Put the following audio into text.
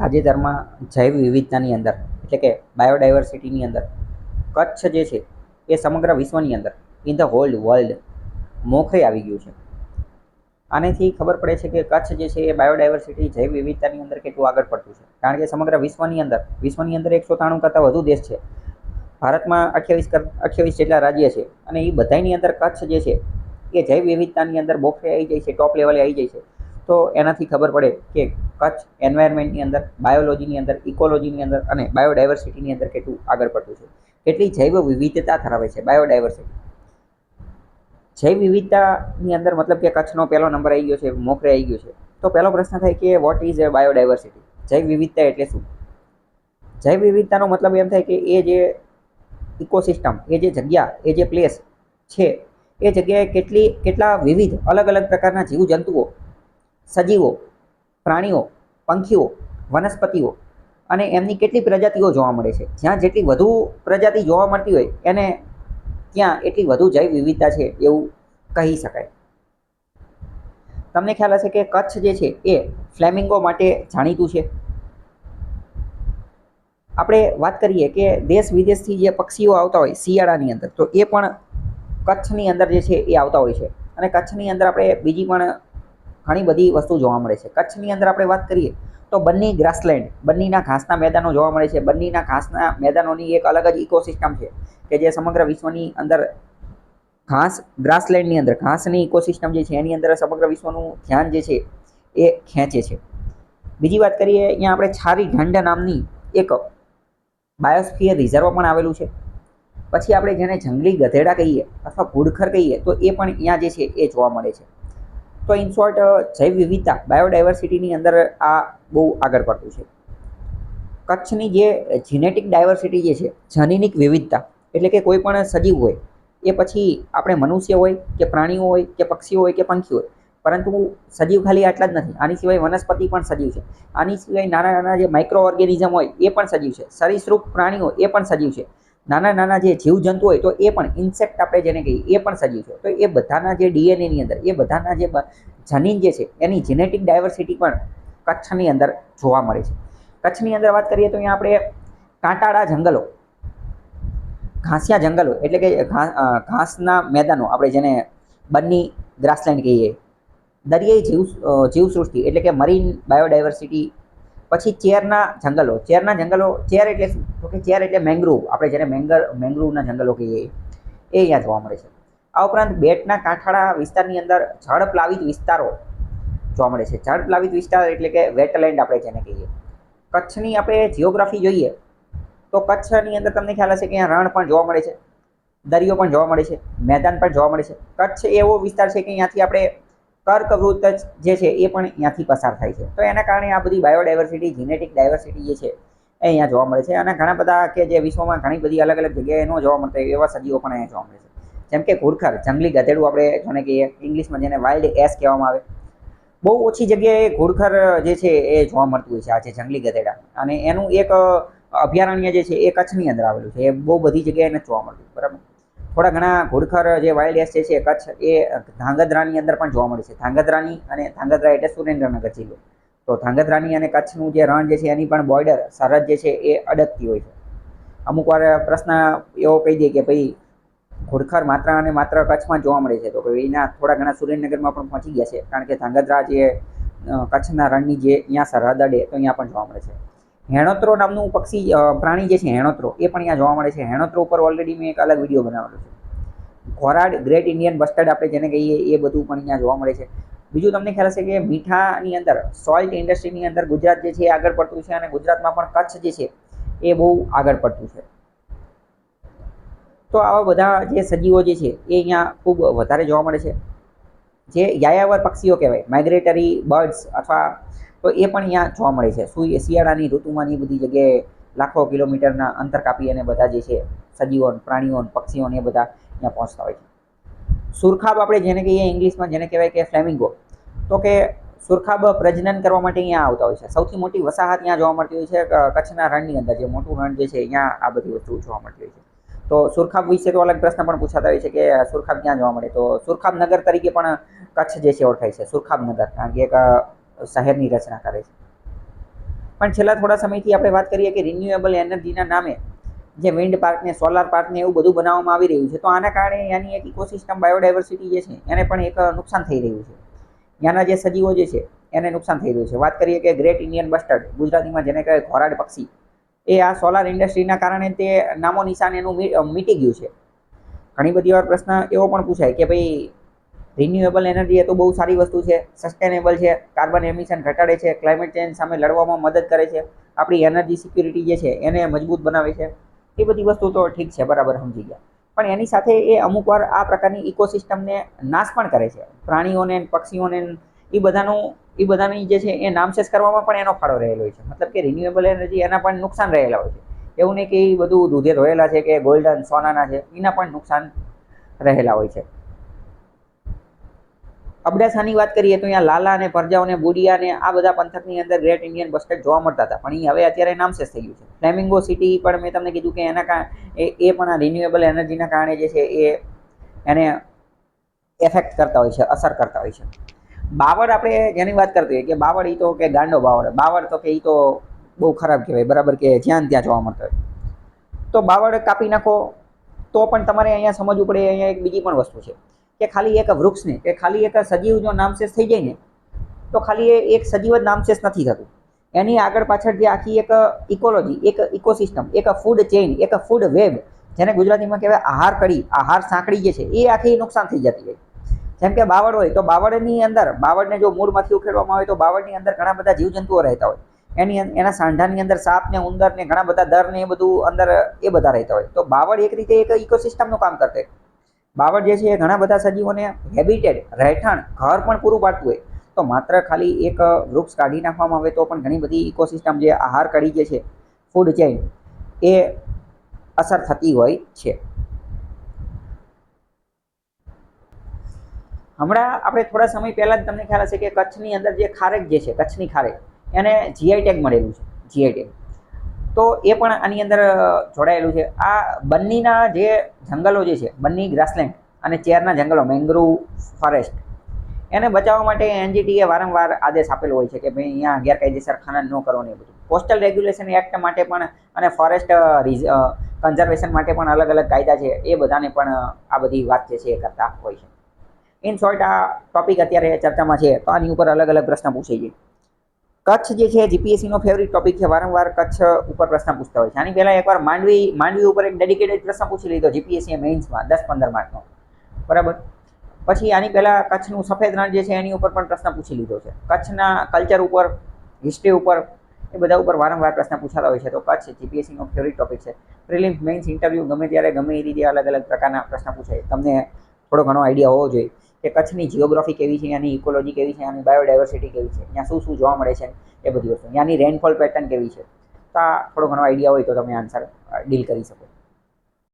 તાજેતરમાં જૈવ વિવિધતાની અંદર, એટલે કે બાયોડાયવર્સિટીની અંદર, કચ્છ જે છે એ સમગ્ર વિશ્વની અંદર ઇન ધ હોલ વર્લ્ડ મોખરે આવી ગયું છે. આનેથી ખબર પડે છે કે કચ્છ જે છે એ બાયોડાયવર્સિટી, જૈવ વિવિધતાની અંદર કેટલું આગળ પડતું છે. કારણ કે સમગ્ર વિશ્વની અંદર વિશ્વની અંદર એકસો ત્રાણું કરતાં વધુ દેશ છે. ભારતમાં અઠ્યાવીસ અઠ્યાવીસ જેટલા રાજ્ય છે. અને એ બધાની અંદર કચ્છ જે છે એ જૈવ વિવિધતાની અંદર બોખરે આવી જાય છે ટોપ લેવલે આવી જાય છે. તો એનાથી ખબર પડે કે કચ્છ એન્વાયરમેન્ટની અંદર બાયોલોજીની અંદર ઇકોલોજીની અંદર અને બાયોડાયવર્સિટીની અંદર કેટલું આગળ પડતું છે. કેટલી જૈવ વિવિધતા ધરાવે છે બાયોડાયવર્સિટી જૈવ વિવિધતાની અંદર મતલબ કે કચ્છનો પહેલો નંબર આવી ગયો છે, મોખરે આવી ગયો છે. તો પહેલો પ્રશ્ન થાય કે વોટ ઇઝ બાયોડાયવર્સિટી જૈવ વિવિધતા એટલે શું? જૈવ વિવિધતાનો મતલબ એમ થાય કે એ જે ઇકોસિસ્ટમ એ જે જગ્યા, એ જે પ્લેસ છે, એ જગ્યાએ કેટલી, કેટલા વિવિધ અલગ અલગ પ્રકારના જીવજંતુઓ સજીવો, પ્રાણીઓ, પંખીઓ, વનસ્પતિઓ અને એમની કેટલી પ્રજાતિઓ જોવા મળે છે. જ્યાં જેટલી વધુ પ્રજાતિ જોવા મળતી હોય, એને ત્યાં એટલી વધુ જૈવ વિવિધતા છે એવું કહી શકાય. તમને ખ્યાલ હશે કે કચ્છ જે છે એ ફ્લેમિંગો માટે જાણીતું છે. આપણે વાત કરીએ કે દેશ વિદેશથી જે પક્ષીઓ આવતા હોય, શિયાળાની અંદર, તો એ પણ કચ્છની અંદર જે છે એ આવતા હોય છે. અને કચ્છની અંદર આપણે બીજી પણ ઘણી બધી વસ્તુ જોવા મળે છે. કચ્છની અંદર આપણે વાત કરીએ તો બન્ની ગ્રાસલેન્ડ બન્નીના ઘાસના મેદાનો જોવા મળે છે. બન્નીના ઘાસના મેદાનોની એક અલગ જ ઇકોસિસ્ટમ છે કે જે સમગ્ર વિશ્વની અંદર ઘાસ ગ્રાસલેન્ડની અંદર, ઘાસની ઇકોસિસ્ટમ જે છે એની અંદર સમગ્ર વિશ્વનું ધ્યાન જે છે એ ખેંચે છે. બીજી વાત કરીએ, અહીંયા આપણે છારી ઢંડ નામની એક બાયોસ્ફિયર રિઝર્વ પણ આવેલું છે. પછી આપણે જેને જંગલી ગધેડા કહીએ અથવા ઘુડખર કહીએ તો એ પણ અહીંયા જે છે એ જોવા મળે છે. તો ઇન શોર્ટ જૈવ વિવિધતા બાયોડાયવર્સિટીની અંદર આ બહુ આગળ પડતું છે. કચ્છની જે જીનેટિક ડાયવર્સિટી જે છે, જનીનિક વિવિધતા, એટલે કે કોઈ પણ સજીવ હોય, એ પછી આપણે મનુષ્ય હોય કે પ્રાણીઓ હોય કે પક્ષીઓ હોય કે પંખી હોય, પરંતુ સજીવ ખાલી આટલા જ નથી. આની સિવાય વનસ્પતિ પણ સજીવ છે. આની સિવાય નાના નાના જે માઇક્રો ઓર્ગેનિઝમ હોય, એ પણ સજીવ છે. સરીસૃપ પ્રાણીઓ, એ પણ સજીવ છે. નાના નાના જે જીવજંતુ હોય તો એ પણ ઇન્સેક્ટ આપણે જેને કહીએ, એ પણ સજીવ છે. તો એ બધાના જે ડીએનએની અંદર, એ બધાના જે જનીન જે છે, એની જેનેટિક ડાયવર્સિટી પણ કચ્છની અંદર જોવા મળે છે. કચ્છની અંદર વાત કરીએ તો અહીંયા આપણે કાંટાળા જંગલો, ઘાસિયા જંગલો, એટલે કે ઘાસના મેદાનો આપણે જેને બન્ની ગ્રાસલેન્ડ કહીએ. દરિયાઈ જીવ જીવસૃષ્ટિ, એટલે કે મરીન બાયોડાયવર્સિટી પછી ચેરના જંગલો. ચેરના જંગલો, ચેર એટલે શું? તો કે ચેર એટલે મેંગ્રુવ આપણે જેને મેંગર મેંગ્રુવના જંગલો કહીએ, એ અહીંયા જોવા મળે છે. આ ઉપરાંત બેટના કાંઠાળા વિસ્તારની અંદર જળ પ્લાવિત વિસ્તારો જોવા મળે છે. જળ પ્લાવિત વિસ્તાર એટલે કે વેટલેન્ડ આપણે જેને કહીએ. કચ્છની આપણે જિયોગ્રાફી જોઈએ, તો કચ્છની અંદર તમને ખ્યાલ હશે કે અહીંયા રણ પણ જોવા મળે છે, દરિયો પણ જોવા મળે છે, મેદાન પણ જોવા મળે છે. કચ્છ એવો વિસ્તાર છે કે અહીંયાથી આપણે કર્કવૃત્ત જે છે એ પણ અહીંયાથી પસાર થાય છે. તો એના કારણે આ બધી બાયોડાયવર્સિટી જીનેટિક ડાયવર્સિટી જે છે એ અહીંયા જોવા મળે છે અને ઘણા બધા કે જે વિશ્વમાં ઘણી બધી અલગ અલગ જગ્યાએ ન જોવા મળતા એવા સજીવો પણ અહીંયા જોવા મળે છે. જેમ કે ઘુડખર, જંગલી ગધેડું આપણે જોને કહીએ, ઇંગ્લિશમાં જેને વાઇલ્ડ એસ કહેવામાં આવે. બહુ ઓછી જગ્યાએ ઘુડખર જે છે એ જોવા મળતું હોય છે, આ જે જંગલી ગધેડા. અને એનું એક અભયારણ્ય જે છે એ કચ્છની અંદર આવેલું છે. એ બહુ બધી જગ્યાએ નથી જોવા મળતું બરાબર? થોડા ઘણા ઘુડખર જે વાઇલ્ડ એસ્ટેટ છે, કચ્છ એ ધાંગધ્રાની અંદર પણ જોવા મળે છે. ધાંગધ્રાની અને ધાંગધ્રા એટલે સુરેન્દ્રનગર જિલ્લો. તો ધાંગધ્રાની અને કચ્છનું જે રણ જે છે, એની પણ બોર્ડર સરહદ જે છે, એ અડકતી હોય છે. અમુક વાર પ્રશ્ન એવો કહી દે કે ભાઈ, ઘુડખર માત્ર અને માત્ર કચ્છમાં જોવા મળે છે. તો એના થોડા ઘણા સુરેન્દ્રનગરમાં પણ પહોંચી ગયા છે. કારણ કે ધાંગધ્રા જે કચ્છના રણની જે અહીંયા સરહદ અડે, તો અહીંયા પણ જોવા મળે છે. હેણોત્રો નામનું પક્ષી પ્રાણી જે છે, હેણોત્રો, એ પણ અહીંયા જોવા મળે છે. હેણોત્રો ઉપર ઓલરેડી મેં એક અલગ વીડિયો બનાવેલો છે. ઘોરાડ ગ્રેટ ઇન્ડિયન બસ્ટર્ડ આપણે જેને કહીએ, એ બધું પણ અહીંયા જોવા મળે છે. બીજું તમને ખ્યાલ હશે કે મીઠાની અંદર સોલ્ટ ઇન્ડસ્ટ્રીની અંદર ગુજરાત જે છે એ આગળ પડતું છે અને ગુજરાતમાં પણ કચ્છ જે છે એ બહુ આગળ પડતું છે. તો આવા બધા જે સજીવો જે છે એ અહીંયા ખૂબ વધારે જોવા મળે છે. જે યાયાવર પક્ષીઓ કહેવાય માઇગ્રેટરી બર્ડ્સ અથવા તો એ પણ અહીંયા જોવા મળે છે. શું શિયાળાની ઋતુમાંની બધી જગ્યાએ લાખો કિલોમીટરના અંતર કાપી અને બધા જે છે સજીવો પ્રાણીઓને, પક્ષીઓને એ બધા અહીંયા પહોંચતા હોય છે. સુરખાબ આપણે જેને કહીએ ઇંગ્લિશમાં જેને કહેવાય કે ફ્લેમિંગો. તો કે સુરખાબ પ્રજનન કરવા માટે અહીંયા આવતા હોય છે. સૌથી મોટી વસાહત ત્યાં જોવા મળતી હોય છે કચ્છના રણની અંદર, જે મોટું રણ જે છે, અહીંયા આ બધી વસ્તુ જોવા મળતી હોય છે. તો સુરખાબ વિશે તો અલગ પ્રશ્ન પણ પૂછાતા હોય છે કે સુરખાબ ક્યાં જોવા મળે? તો સુરખાબ નગર તરીકે પણ કચ્છ જે છે ઓળખાય છે સુરખાબ નગર કારણ કે એક શહેરની રચના કરે છે. પણ છેલ્લા થોડા સમયથી આપણે વાત કરીએ કે રિન્યુએબલ એનર્જીના નામે જે વિન્ડ પાર્કને સોલાર પાર્કને એવું બધું બનાવવામાં આવી રહ્યું છે, તો આના કારણે એની એક ઇકોસિસ્ટમ બાયોડાયવર્સિટી જે છે એને પણ એક નુકસાન થઈ રહ્યું છે. ત્યાંના જે સજીવો જે છે એને નુકસાન થઈ રહ્યું છે. વાત કરીએ કે ગ્રેટ ઇન્ડિયન બસ્ટર્ડ ગુજરાતીમાં જેને કહે ઘોરાડ પક્ષી. એ આ સોલાર ઇન્ડસ્ટ્રીના કારણે તે નામો નિશાન એનું મીટી ગયું છે. ઘણી બધી વાર પ્રશ્ન એવો પણ પૂછાય કે ભાઈ રિન્યુએબલ એનર્જી એ તો બહુ સારી વસ્તુ છે સસ્ટેનેબલ છે કાર્બન એમિશન ઘટાડે છે ક્લાઇમેટ ચેન્જ સામે લડવામાં મદદ કરે છે, આપણી એનર્જી સિક્યુરિટી જે છે એને મજબૂત બનાવે છે. એ બધી વસ્તુ તો ઠીક છે, બરાબર સમજી ગયા. પણ એની સાથે એ અમુક વાર આ પ્રકારની ઇકોસિસ્ટમને નાશ પણ કરે છે. પ્રાણીઓને પક્ષીઓને એ બધાનું એ બધાની જે છે એ નામશેષ કરવામાં પણ એનો ફાળો રહેલો હોય છે. મતલબ કે રિન્યુએબલ એનર્જી એના પણ નુકસાન રહેલા હોય છે. એવું નહીં કે એ બધું દૂધે ધોયેલા છે કે ગોલ્ડન સોનાના છે, એના પણ નુકસાન રહેલા હોય છે. અબડાસાની વાત કરીએ તો અહીંયા લાલા અને પરજાઓ અને બુડિયા અને આ બધા પંથકની અંદર ગ્રેટ ઇન્ડિયન બસ્કેટ જોવા મળતા હતા. પણ એ હવે અત્યારે નામશેષ થઈ ગયું છે. ફ્લેમિંગો સિટી પણ મેં તમને કીધું કે એના કારણે એ પણ આ રિન્યુએબલ એનર્જીના કારણે જે છે એ એને એફેક્ટ કરતા હોય છે, અસર કરતા હોય છે. બાવળ આપણે જેની વાત કરતી હોય કે બાવળ એ તો કે ગાંડો બાવળ. બાવળ તો કે એ તો બહુ ખરાબ કહેવાય, બરાબર કે જ્યાં ત્યાં જોવા મળતો હોય. તો બાવળ કાપી નાખો, તો પણ તમારે અહીંયા સમજવું પડે, અહીંયા એક બીજી પણ વસ્તુ છે. કે ખાલી એક વૃક્ષને કે ખાલી એક સજીવ જો નામશેષ થઈ જાય ને, તો ખાલી એ એક સજીવ જ નામશેષ નથી થતું. એની આગળ પાછળ જે આખી એક ઇકોલોજી એક ઇકોસિસ્ટમ એક ફૂડ ચેઇન એક ફૂડ વેબ જેને ગુજરાતીમાં કહેવાય આહાર કડી, આહાર સાંકળી જે છે, એ આખી નુકસાન થઈ જતી હોય. જેમ કે બાવળ હોય તો બાવળની અંદર, બાવળને જો મૂળમાંથી ઉખેડવામાં આવે તો બાવળની અંદર ઘણા બધા જીવજંતુઓ રહેતા હોય. એની એના સાંઢાની અંદર સાપ ને ઉંદર ને ઘણા બધા દર ને એ બધું અંદર, એ બધા રહેતા હોય. તો બાવળ એક રીતે એક ઇકોસિસ્ટમનું કામ કરતા બાવળ જે છે એ ઘણા બધા સજીવોને હેબિટેડ રહેઠાણ, ઘર પણ પૂરું પાડતું હોય. તો માત્ર ખાલી એક વૃક્ષ કાઢી નાખવામાં આવે તો પણ ઘણી બધી ઇકોસિસ્ટમ જે આહાર કડી જે છે ફૂડ ચેઇન એ અસર થતી હોય છે. હમણાં આપણે થોડા સમય પહેલાં જ તમને ખ્યાલ હશે કે કચ્છની અંદર જે ખારેક જે છે, કચ્છની ખારેક, એને જીઆઈ ટેગ મળેલું છે જીઆઈ ટેગ તો એ પણ આની અંદર જોડાયેલું છે. આ બન્નીના જે જંગલો જે છે બન્ની ગ્રાસલેન્ડ અને ચેરના જંગલો મેંગ્રુવ ફોરેસ્ટ એને બચાવવા માટે એનજીટીએ વારંવાર આદેશ આપેલો હોય છે કે ભાઈ અહીંયા ગેરકાયદેસર ખનન ન કરો ને એ બધું. કોસ્ટલ રેગ્યુલેશન એક્ટ માટે પણ અને ફોરેસ્ટ કન્ઝર્વેશન માટે પણ અલગ અલગ કાયદા છે, એ બધાને પણ આ બધી વાત જે છે એ કરતા હોય છે. ઇન શોર્ટ આ ટોપિક અત્યારે ચર્ચામાં છે, તો આની ઉપર અલગ અલગ પ્રશ્ન પૂછાઈ છે. કચ્છ જે છે જીપીએસસીનો ફેવરિટ ટોપિક છે, વારંવાર કચ્છ ઉપર પ્રશ્ન પૂછતા હોય છે. આની પહેલાં એકવાર માંડવી માંડવી ઉપર એક ડેડિકેટેડ પ્રશ્ન પૂછી લીધો જીપીએસસી મેઇન્સમાં દસ પંદર માર્કનો બરાબર? પછી આની પહેલાં કચ્છનું સફેદ રણ જે છે, એની ઉપર પણ પ્રશ્ન પૂછી લીધો છે. કચ્છના કલ્ચર ઉપર હિસ્ટ્રી ઉપર, એ બધા ઉપર વારંવાર પ્રશ્ન પૂછાતા હોય છે. તો કચ્છ જીપીએસસીનો ફેવરિટ ટોપિક છે. પ્રિલિમ્સ મેઇન્સ ઇન્ટરવ્યૂ ગમે ત્યારે, ગમે એ રીતે અલગ અલગ પ્રકારના પ્રશ્ન પૂછાય. તમને થોડો ઘણો આઈડિયા હોવો જોઈએ. કે કચ્છની જીઓગ્રાફી કેવી છે એની ઇકોલોજી કેવી છે, ત્યાંની બાયોડાયવર્સિટી કેવી છે, ત્યાં શું શું જોવા મળે છે એ બધી વસ્તુ. ત્યાંની રેનફોલ પેટર્ન કેવી છે? તો આ થોડો ઘણો આઈડિયા હોય તો તમે આન્સર ડીલ કરી શકો.